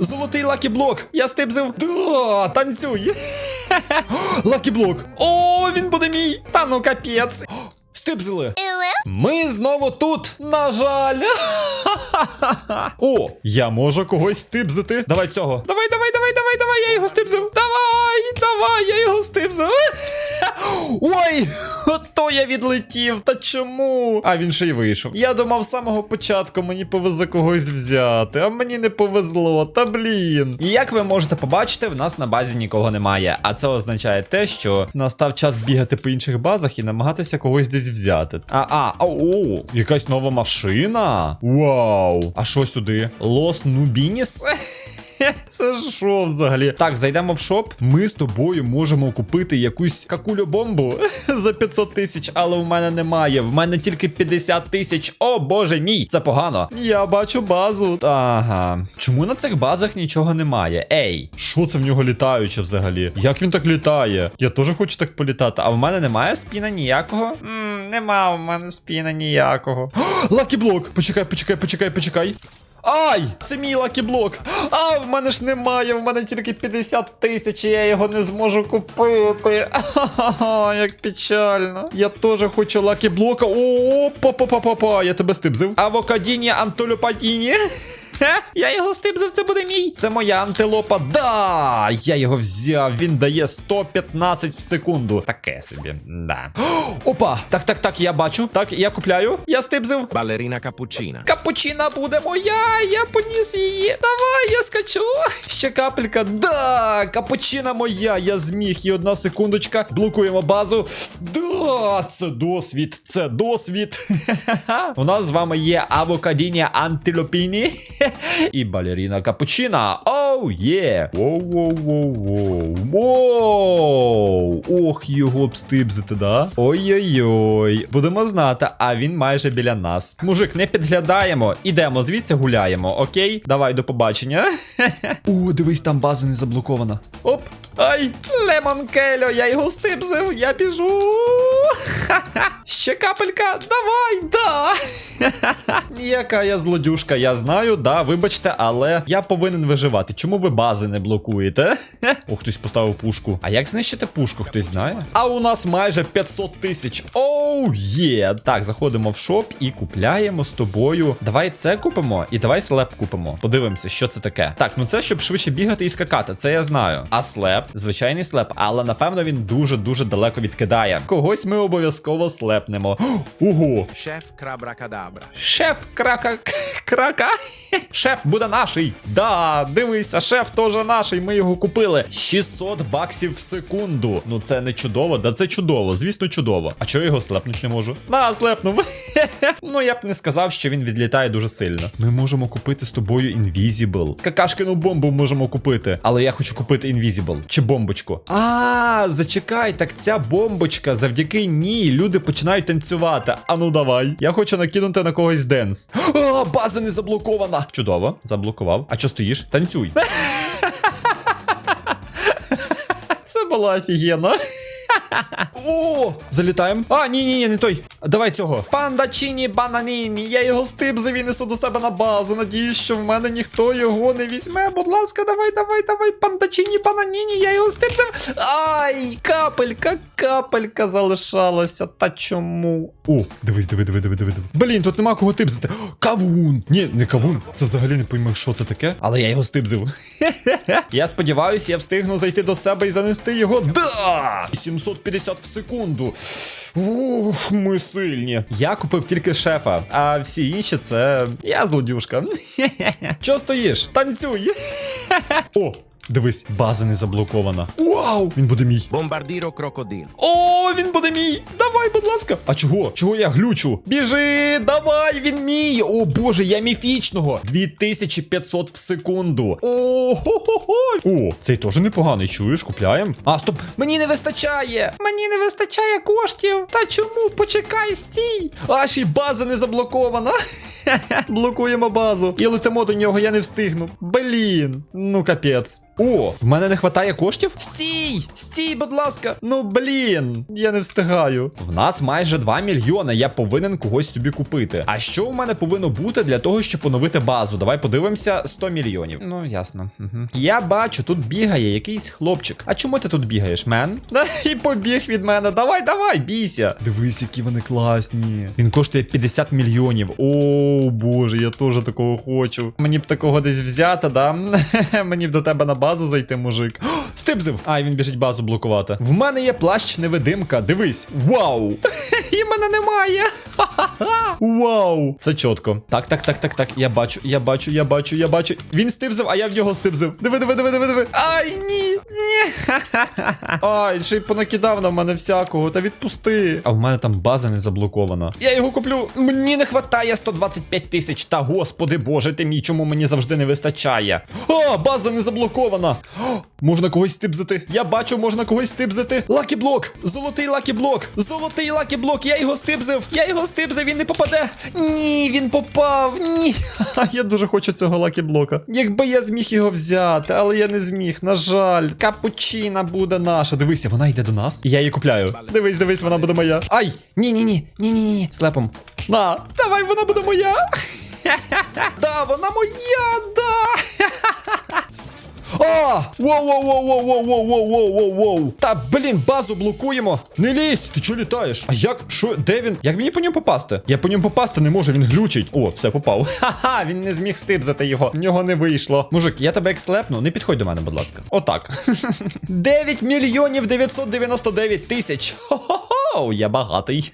Золотий лакіблок! Я стипзив. Да, танцюй! Лакіблок! О, він буде мій! Та ну капець! Стипзили! Ми знову тут, на жаль. О, я можу когось стибзити. Давай цього. Давай, давай, давай, давай, давай, я його стибзив. Давай, давай, я його стибзив. Ой, ото я відлетів. Та чому? А він ще й вийшов. Я думав з самого початку мені повезе когось взяти, а мені не повезло. Та блін. І як ви можете побачити, в нас на базі нікого немає. А це означає те, що настав час бігати по інших базах і намагатися когось десь взяти. А, а, а, о, якась нова машина. Вау. А що сюди? Лос Нубініс? Це що взагалі? Так, зайдемо в шоп. Ми з тобою можемо купити якусь какулю бомбу за 500 тисяч, але в мене немає. В мене тільки 50 тисяч. О боже мій, це погано. Я бачу базу. Ага. Чому на цих базах нічого немає? Ей, що це в нього літаюче взагалі? Як він так літає? Я теж хочу так політати, а в мене немає спіна ніякого. Ммм, нема в мене спіна ніякого. Лакіблок! Почекай, почекай, почекай, почекай. Ай! Це мій лакіблок! А, в мене ж немає, в мене тільки 50 тисяч, і я його не зможу купити. Ахахаха, як печально. Я теж хочу лакіблока. О, па-па-па-па-па, я тебе стибзив. Авокадіні антолюпадіні. Я його стибзив, це буде мій. Це моя антилопа. Да! Я його взяв. Він дає 115 в секунду. Таке собі. Да. Опа! Так, так, так, я бачу. Так, я купляю. Я стибзив. Ballerina cappuccina. Капучина буде моя, я поніс її. Давай, я скачу. Ще капелька. Да, капучина моя, я зміг. І одна секундочка. Блокуємо базу. Да, це досвід, це досвід. У нас з вами є авокадіні антилопіні і балеріна капучина. Оу, є. Воу, воу. Ох, його б стибзити, да? Ой-ой-ой. Будемо знати, а він майже біля нас. Мужик, не підглядаємо. Ідемо звідси гуляємо, окей? Давай до побачення. О, дивись, там база не заблокована. Оп. Ай, Лемон Кело, я його стибзив, я біжу. Ще капелька, давай, да. Яка я злодюшка, я знаю, да, вибачте, але я повинен виживати. Чому ви бази не блокуєте? О, хтось поставив пушку. А як знищити пушку, хтось знає? А у нас майже 500 тисяч. Оу, є. Так, заходимо в шоп і купляємо з тобою. Давай це купимо і давай слеп купимо. Подивимося, що це таке. Так, ну це щоб швидше бігати і скакати, це я знаю. А слеп, звичайний слеп, але напевно він дуже-дуже далеко відкидає. Когось ми обов'язково слепнемо. Ого! Chef Crabra Шеф крака крака. Шеф буде наший. Да, дивися, шеф теж наший. Ми його купили. 600 баксів в секунду. Ну це не чудово, да це чудово, звісно, чудово. А чого його слепнуть не можу? На, слепнув. ну я б не сказав, що він відлітає дуже сильно. Ми можемо купити з тобою Invisible. Какашкину бомбу можемо купити. Але я хочу купити Invisible. Чи бомбочку. А, зачекай, так ця бомбочка завдяки ній люди починають танцювати. А ну давай. Я хочу накинути на когось денс. О, база не заблокована. Чудово, заблокував. А що стоїш? Танцюй. Це була офігенно. О, залітаємо. А, ні, ні, ні, не той. Давай цього. Пандачині бананіні. Я його стибзив і несу до себе на базу. Надіюсь, що в мене ніхто його не візьме. Будь ласка, давай, давай, давай. Пандачині бананіні. Я його стибзив. Ай, капелька, капелька залишалася. Та чому? О, дивись, диви, диви, диви, диви. диви. Блін, тут нема кого тибзити. Кавун. Ні, не кавун. Це взагалі не пойму, що це таке. Але я його стибзив. я сподіваюся, я встигну зайти до себе і занести його. Да! 750 в секунду. Ух, ми сильні. Я купив тільки шефа, а всі інші це я злодюшка. Чого стоїш? Танцюй. О, дивись, база не заблокована. Вау! Він буде мій. Bombardiro crocodilo. О, він буде мій! Давай, будь ласка. А чого? Чого я глючу? Біжи! Давай, він мій! О боже, я міфічного! 2500 в секунду. О, хо-хо-хо! О, цей теж непоганий, чуєш, купляємо. А, стоп! Мені не вистачає! Мені не вистачає коштів! Та чому? Почекай, стій! А ще й база не заблокована. Блокуємо базу. І летимо до нього, я не встигну. Блін. Ну капець. О, в мене не вистачає коштів? Стій! Стій, будь ласка. Ну блін, я не встигаю. В нас майже 2 мільйони. Я повинен когось собі купити. А що в мене повинно бути для того, щоб поновити базу? Давай подивимося 100 мільйонів. Ну, ясно. Угу. Я бачу, тут бігає якийсь хлопчик. А чому ти тут бігаєш, мен? І побіг від мене. Давай, давай, бійся. Дивись, які вони класні. Він коштує 50 мільйонів. О, боже, я теж такого хочу. Мені б такого десь взяти, да? Мені б до тебе на базу зайти, мужик. Стибзив! Ай, він біжить базу блокувати. В мене є плащ невидимка. Дивись. Вау! І мене немає. Вау! Це чітко. Так, так, так, так, так. Я бачу, я бачу, я бачу, я бачу. Він стибзив, а я в нього стибзив. Диви, диви, диви, диви, диви. Ай, ні. Ні. Ай, ще й понакидав на мене всякого. Та відпусти. А в мене там база не заблокована. Я його куплю. Мені не вистачає 125 тисяч. Та господи боже ти мій, чому мені завжди не вистачає. О, база не заблокована. О, можна когось стибзити. Я бачу, можна когось стибзити. Лакі-блок! Золотий лакі-блок! Золотий лакі-блок! Я його стибзив! Я його стибзив, він не попаде! Ні, він попав! Ні! Я дуже хочу цього лакі-блока. Якби я зміг його взяти, але я не зміг, на жаль. Капучина буде наша. Дивися, вона йде до нас. Я її купляю. Дивись, дивись, вона буде моя. Ай! Ні-ні-ні, ні-ні-ні. Слепом. На, давай, вона буде моя. Да, вона моя, да! Воу, воу, воу, воу, воу, воу, воу, воу, воу, воу. Та блін, базу блокуємо. Не лізь! Ти чого літаєш? А як? Що? Де він? Як мені по ньому попасти? Я по ньому попасти не можу, він глючить. О, все попав. Ха-ха, він не зміг стибзати його. В нього не вийшло. Мужик, я тебе як слепну, не підходь до мене, будь ласка. Отак. 9 мільйонів 999 тисяч. Хо-хо-хо, я багатий.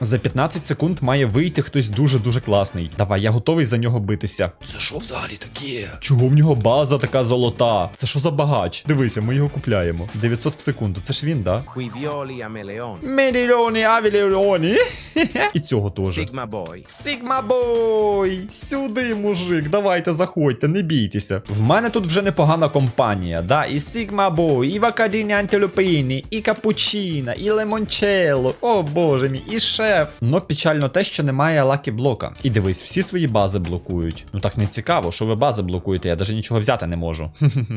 За 15 секунд має вийти хтось дуже-дуже класний. Давай, я готовий за нього битися. Це що взагалі таке? Чого в нього база така золота? Це що за багач? Дивися, ми його купляємо. 900 в секунду. Це ж він, да? Авілеоні? Мільйони, авіліоні. І цього теж. Sigma boy. Сігма бой! Сюди, мужик, давайте заходьте, не бійтеся. В мене тут вже непогана компанія, да, і Сігма бой, і Вакадіні Антилюпіні, і Капучина, і Лемончело, о боже мій, і шеф. Но печально те, що немає лакі блока. І дивись, всі свої бази блокують. Ну так не цікаво, що ви бази блокуєте, я навіть нічого взяти не можу.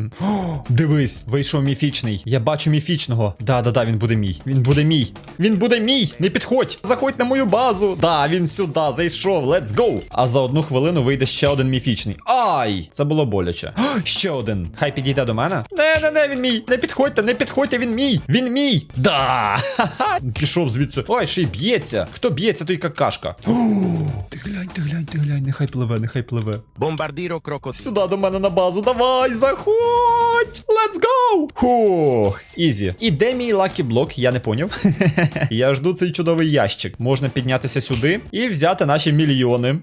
Дивись, вийшов міфічний. Я бачу міфічного. Да-да-да, він буде мій. Він буде мій. Він буде мій. Не підходь. Заходь на мою базу. Да, він сюди зайшов. Let's go. А за одну хвилину вийде ще один міфічний. Ай! Це було боляче. О, ще один. Хай підійде до мене. Не, не, не, він мій. Не підходьте, не підходьте, він мій. Він мій. Да. Ха-ха. Пішов звідси. Ой, ще й б'ється. Хто б'ється, той какашка. О, ти глянь, ти глянь, ти глянь. Нехай пливе, нехай пливе. Bombardiro crocodilo. Сюди до мене на базу. Давай, заходь! Let's go! Хух, ізі. І де мій лакі блок? Я не поняв. Я жду цей чудовий ящик. Можна піднятися сюди і взяти наші мільйони.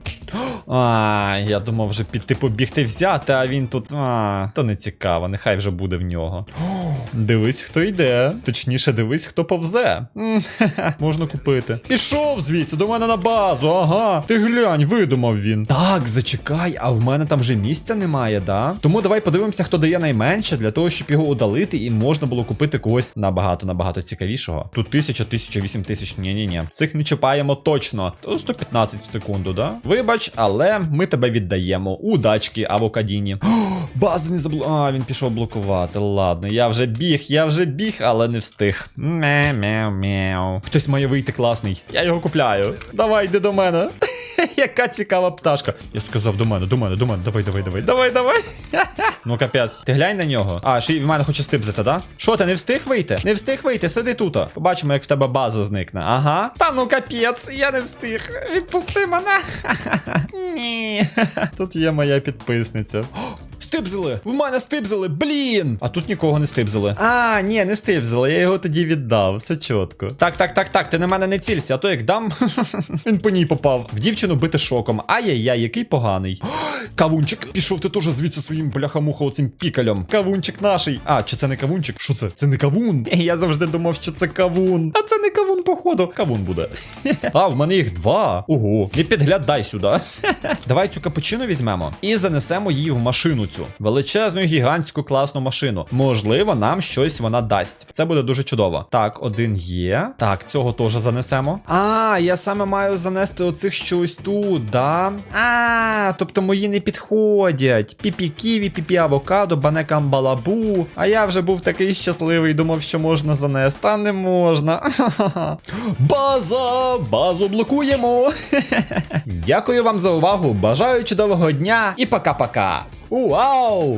А, я думав вже піти побігти взяти, а він тут. А, то не цікаво, нехай вже буде в нього. Дивись, хто йде. Точніше, дивись, хто повзе. Можна купити. Пішов звідси до мене на базу. Ага. Ти глянь, видумав він. Так, зачекай, а в мене там вже місця немає, да? Тому давай подивимося, хто дає найменше, для того, щоб його удалити, і можна було купити когось набагато набагато цікавішого. Тут тисяча, тисяча, вісім тисяч. Ні, ні, ні. Цих не чіпаємо точно. То 115 в секунду, да? Вибач, але ми тебе віддаємо. Удачки, авокадіні. База не забло. А, він пішов блокувати. Ладно, я вже біг, я вже біг, але не встиг. Мяу-мяу-мяу. Хтось має вийти класний. Я його купляю. Давай, йди до мене. Яка цікава пташка. Я сказав до мене, до мене, до мене. Давай, давай, давай. Давай, давай. Ну капець, ти глянь на нього. А, ще й в мене хоче стибзити, да? Що, ти не встиг вийти? Не встиг вийти, сиди тут. Побачимо, як в тебе база зникне. Ага. Та ну капець, я не встиг. Відпусти мене. Ні. Тут є моя підписниця. Стибзили! В мене стибзили, блін! А тут нікого не стибзили. А, ні, не стибзили, я його тоді віддав, все чітко. Так, так, так, так, ти на мене не цілься, а то як дам. Він по ній попав. В дівчину бити шоком. Ай-яй-яй, який поганий. Кавунчик, пішов ти теж звідси своїм бляхамуха оцим пікалем. Кавунчик наший. А, чи це не кавунчик? Що це? Це не кавун. Я завжди думав, що це кавун. А це не кавун, походу. Кавун буде. А, в мене їх два. Ого, не підглядай сюди. Давай цю капучину візьмемо і занесемо її в машину цю. величезну, гігантську класну машину. Можливо, нам щось вона дасть. Це буде дуже чудово. Так, один є. Так, цього теж занесемо. А, я саме маю занести оцих щось тут, да? А, тобто мої не підходять. Піпі ківі, піпі авокадо, банекам балабу. А я вже був такий щасливий, думав, що можна занести, а не можна. База! Базу блокуємо. Дякую вам за увагу. Бажаю чудового дня і пока-пока. Вау!